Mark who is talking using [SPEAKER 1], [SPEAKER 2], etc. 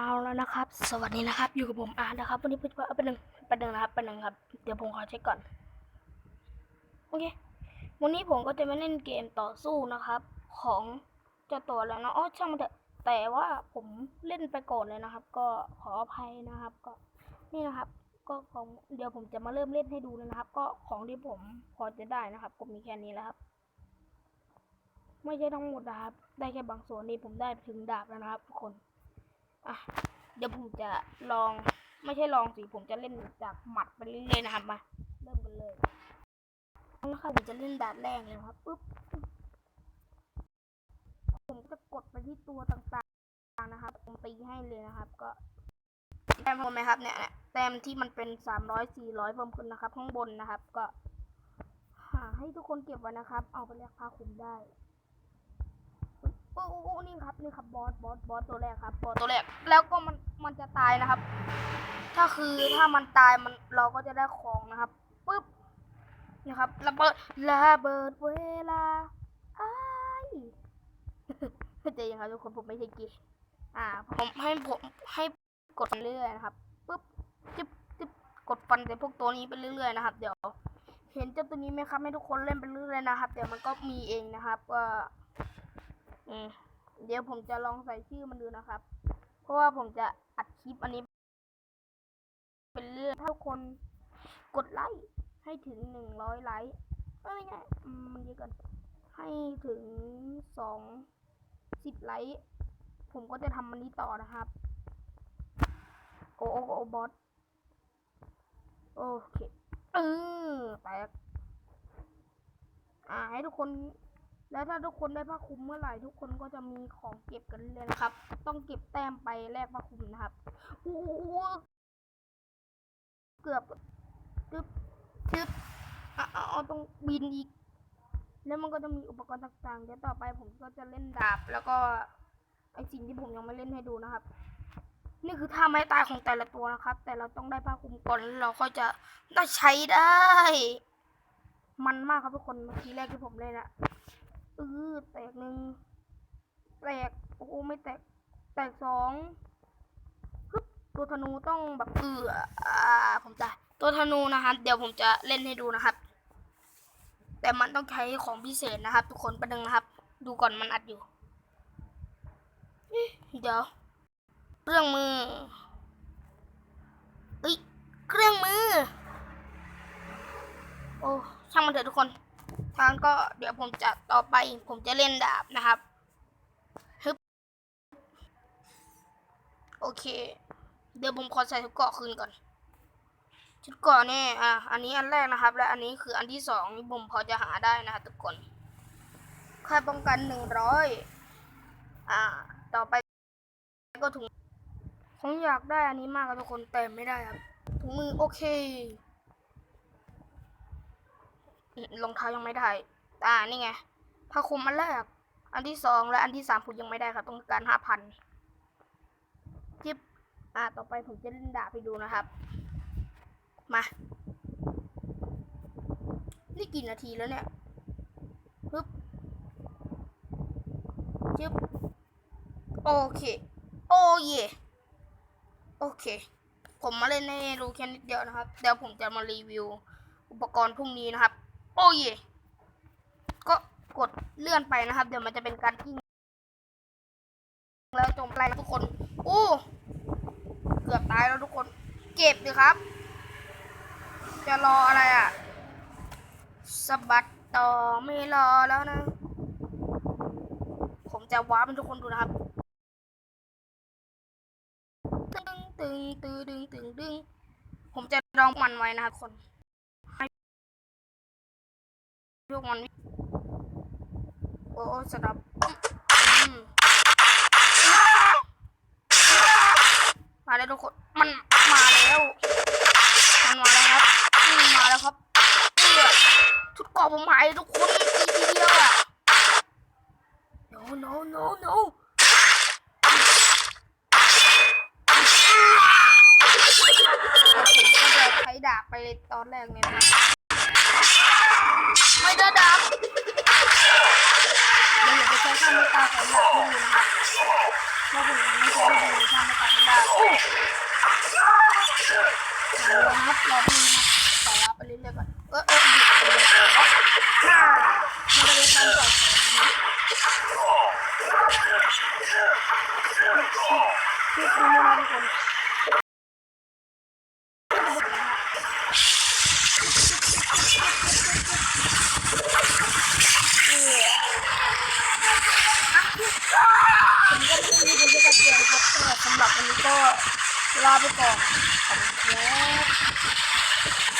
[SPEAKER 1] เอาแล้วนะครับ สวัสดีนะครับ อยู่กับผมอาร์ตนะครับ วันนี้เป็นว่าเป็นหนึ่งเป็นหนึ่งนะครับเป็นหนึ่งครับ เดี๋ยวผมขอเช็คก่อน โอเค วันนี้ผมก็จะมาเล่นเกมต่อสู้นะครับ ของเจ้าตัวแล้วนะอ๋อช่างมันเถอะแต่ว่าผมเล่นไปก่อนเลยนะครับ ก็ขออภัยนะครับ ก็นี่นะครับ ก็ของเดี๋ยวผมจะมาเริ่มเล่นให้ดูเลยนะครับ ก็ของที่ผมพอจะได้นะครับ ก็มีแค่นี้แล้วครับ ไม่ใช่ทั้งหมดนะครับ ได้แค่บางส่วนนี่ผมได้ถึงดาบแล้วนะครับทุกคน อะเดี๋ยวผมจะลองไม่ใช่ลองสิผมจะเล่นจากหมัดไปเรื่อยๆนะครับมาเริ่มกันเลยเอาละครับผมจะเล่นดาบแรกเลยครับปุ๊บผมจะกดไปที่ตัวต่างๆนะครับ ผมตีให้เลยนะครับ ก็แต้มเพิ่มไหมครับเนี่ยเนี่ยแต้มที่มันเป็นสามร้อยสี่ร้อยเพิ่มขึ้นนะครับ ข้างบนนะครับ ก็ หาให้ทุกคนเก็บไว้นะครับ เอาไปแลกผ้าคลุมได้ โอ้โอ้นี่ครับนี่ครับบอสบอสบอสตัวแรกครับบอสตัวแรกแล้วก็มันมันจะตายนะครับ ถ้าคือถ้ามันตายมันเราก็จะได้ของนะครับปึ๊บนะครับระเบิดระเบิดเวลาไอ้เข้าใจยังครับทุกคนผมไม่ใช่กีอ่าผมให้ผมให้กดเรื่อยๆนะครับปึ๊บจึ๊บจึ๊บกดฟันแต่พวกตัวนี้ไปเรื่อยๆนะครับ เดี๋ยว เห็นเจ้าตัวนี้ไหมครับให้ทุกคนเล่นไปเรื่อยๆนะครับ เดี๋ยวมันก็มีเองนะครับว่า เดี๋ยวผมจะลองใส่ชื่อมันดูนะครับ เพราะว่าผมจะอัดคลิปอันนี้ เป็นเรื่องถ้าทุกคนกดไลค์ให้ถึงหนึ่งร้อยไลค์ไม่ใช่มมันเยอะเกินให้ถึงสองสิบไลค์ผมก็จะทำมันนี้ต่อนะครับ โอ้โอ้โอ้บอสโอเคเออแตกอ่าให้ทุกคน แล้วถ้าทุกคนได้ผ้าคลุมเมื่อไหร่ทุกคนก็จะมีของเก็บกันเลยนะครับ ต้องเก็บแต้มไปแลกผ้าคลุมนะครับโอ้โหเกือบจึ๊บจึ๊บอะเอาต้องบินอีก แล้วมันก็จะมีอุปกรณ์ต่างๆ เดี๋ยวต่อไปผมก็จะเล่นดาบ แล้วก็ไอสิ่งที่ผมยังไม่เล่นให้ดูนะครับ นี่คือท่าไม้ตายของแต่ละตัวนะครับ แต่เราต้องได้ผ้าคลุมก่อนเราก็จะได้ใช้ได้ มันมากครับทุกคนเมื่อกี้แรกที่ผมเล่นอะ เออแตกหนึ่งแตกโอ้โหไม่แตกแตกสองฮึบตัวธนูต้องแบบเอออ่าผมจะตัวธนูนะครับ เดี๋ยวผมจะเล่นให้ดูนะครับ แต่มันต้องใช้ของพิเศษนะครับ ทุกคนประเด็นงนะครับ ดูก่อนมันอัดอยู่เอ๊ะเดี๋ยวเครื่องมือเอ้ยเครื่องมือ โอ้ช่างมันเถอะทุกคน ทางก็เดี๋ยวผมจะต่อไปผมจะเล่นดาบนะครับฮึบโอเค เดี๋ยวผมขอใส่ชุดเกาะคืนก่อน ชุดเกาะเนี่ยอะอันนี้อันแรกนะครับ และอันนี้คืออันที่สองที่ผมพอจะหาได้นะครับทุกคนค่าป้องกันหนึ่งร้อยอ่า ต่อไปก็ถุงผมอยากได้อันนี้มากครับทุกคนแต่ไม่ได้ครับถุงมือโอเค รองเท้ายังไม่ได้ อ่า นี่ไงผ้าคลุมอันแรก อันที่สองและอันที่สามผมยังไม่ได้ครับ ต้องการห้าพันจิบอ่า ต่อไปผมจะเล่นดาบไปดูนะครับ มา นี่กี่นาทีแล้วเนี่ยปึ๊บจิบโอเค โอ้เย่โอเค ผมมาเล่นให้รู้แค่นิดเดียวนะครับ เดี๋ยวผมจะมารีวิวอุปกรณ์พรุ่งนี้นะครับ โอ้ยก็กดเลื่อนไปนะครับ เดี๋ยวมันจะเป็นการกิ้งแล้วจมไปทุกคนโอ้เกือบตายแล้วทุกคน เก็บดิครับ จะรออะไรอะสะบัดต่อไม่รอแล้วนะ ผมจะว้าเป็นทุกคนดูนะครับตึงตึงตึงตึงตึงตึงผมจะลองมันไว้นะครับคน พวกมันโอ้สดับมาแล้วทุกคนมันมาแล้วมันมาแล้วครับมมาแล้วครับเรือชุดเกราะผมหายทุกคนทีเดียวอะ no no no no ผมก็จะใช้ดาบไปตอนแรกเลยนะ มจะใช้ข้างไม่ตาของดาบให้ดูช่าผมไม่ใช่จะดูทำมาจากทางด้านโอ้เอาละครับรอพี่นะต่อรับไปเรื่อยๆก่อนเออเออหยุดเลยฮ่ามันจะเป็นการต่อยของนะที่คุณไม่รู้คนเออ ผมก็ไม่มีคนจะมาเตือนครับ ก็สำหรับวันนี้ก็ลาไปก่อนขอบคุณครับ